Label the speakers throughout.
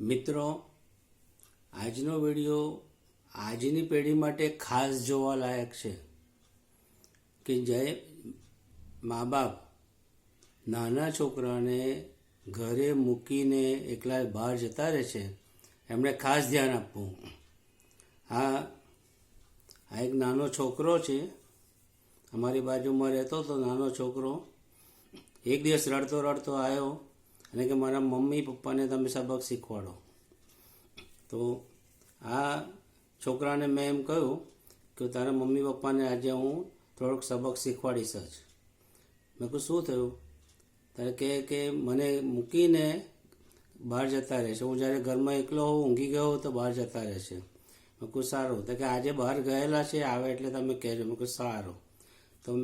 Speaker 1: મિત્રો, આજનો વીડિયો આજની પેઢી માટે ખાસ જોવાલાયક છે કે જે મા બાપ નાના છોકરાને ઘરે મૂકીને એકલા બહાર જતા રહે છે એમણે ખાસ ધ્યાન આપવું. આ આ એક નાનો છોકરો છે. અમારી બાજુમાં રહેતો હતો નાનો છોકરો એક દિવસ રડતો રડતો આવ્યો અને કે મારા મમ્મી પપ્પાને તમે સબક શીખવાડો. તો આ છોકરાને મેં એમ કહ્યું કે તારા મમ્મી પપ્પાને આજે હું થોડોક સબક શીખવાડીશ જ. મેં કહું શું થયું? ત્યારે કહે કે, મને મૂકીને બહાર જતા રહેશે. હું જ્યારે ઘરમાં એકલો હોઉં, ઊંઘી ગયો તો બહાર જતા રહેશે. મેં કહું સારું. તો કે, આજે બહાર ગયેલા છે, આવે એટલે તમે કહેજો. મેં કહું સારું. તો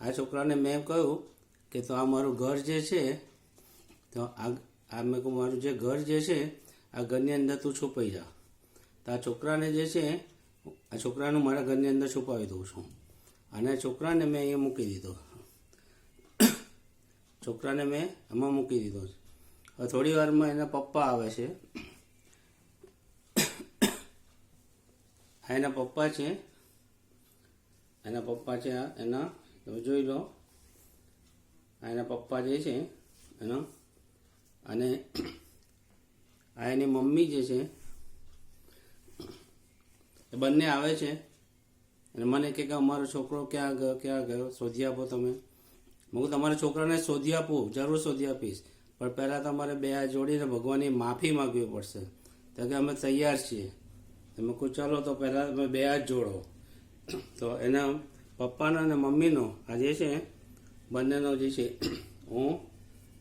Speaker 1: આ છોકરાને મેં એમ કહ્યું કે, તો આ મારું ઘર જે છે તો આ આ મેં કહું, મારું જે ઘર જે છે, આ ઘરની અંદર તું છુપાઈ જા. તો આ છોકરાને જે છે, આ છોકરાનું મારા ઘરની અંદર છુપાવી દઉં છું. અને છોકરાને મેં અહીંયા મૂકી દીધો. છોકરાને મેં આમાં મૂકી દીધો છે. હવે થોડી વારમાં એના પપ્પા આવે છે. આ એના પપ્પા છે. એના પપ્પા છે એના, તમે જોઈ લો. આ એના પપ્પા જે છે, એનો અને આ એની મમ્મી જે છે, એ બંને આવે છે. અને મને કે અમારો છોકરો ક્યાં ગયો ક્યાં ગયો, શોધી આપો તમે. હું તમારા છોકરાને શોધી આપું, જરૂર શોધી આપીશ. પણ પહેલાં તમારે બે હાથ જોડીને ભગવાનની માફી માગવી પડશે. તો કે અમે તૈયાર છીએ. તમે કહું ચાલો, તો પહેલાં તમે બે હાથ જોડો. તો એના પપ્પાનો અને મમ્મીનો આ જે છે, બંનેનો જે છે, હું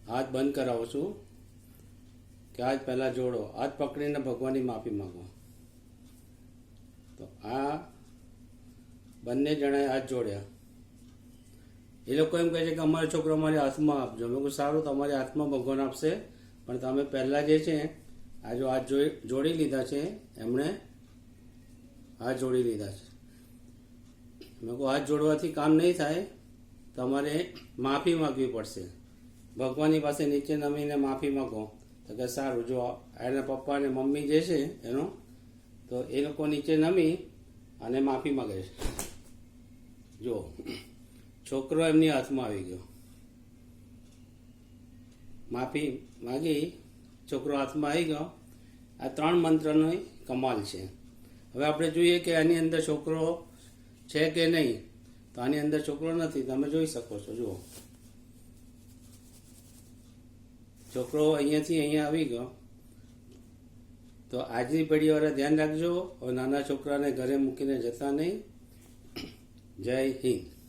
Speaker 1: હાથ બંધ કરાવું છું. કે આજ પહેલાં જોડો હાથ પકડીને ભગવાનની માફી માગો. તો આ બંને જણાએ હાથ જોડ્યા. એ લોકો એમ કહે છે કે અમારો છોકરો અમારી હાથમાં આપજો. મેં સારું, તમારી હાથમાં ભગવાન આપશે, પણ તમે પહેલાં જે છે, આ જો હાથ જોડી લીધા છે, એમણે હાથ જોડી લીધા છે. મેં કહું હાથ જોડવાથી કામ નહીં થાય, તમારે માફી માગવી પડશે. ભગવાનની પાસે નીચે નમીને માફી માગો. તો કે સારું, જો એના પપ્પા અને મમ્મી જે છે એનો, તો એ લોકો નીચે નમી અને માફી માગે છે. જો, છોકરો એમની હાથમાં આવી ગયો. માફી માગી, છોકરો હાથમાં આવી ગયો. આ ત્રણ મંત્રનો કમાલ છે. હવે આપણે જોઈએ કે આની અંદર છોકરો છે કે નહીં? તો આની અંદર છોકરો નથી. તમે જોઈ શકો છો. જુઓ. છોકરો અહીંયાથી અહીંયા આવી ગયો. તો આજની પેઢીવાળા ધ્યાન રાખજો. નાના છોકરાને ઘરે મૂકીને જતા નહીં. જય હિન્દ.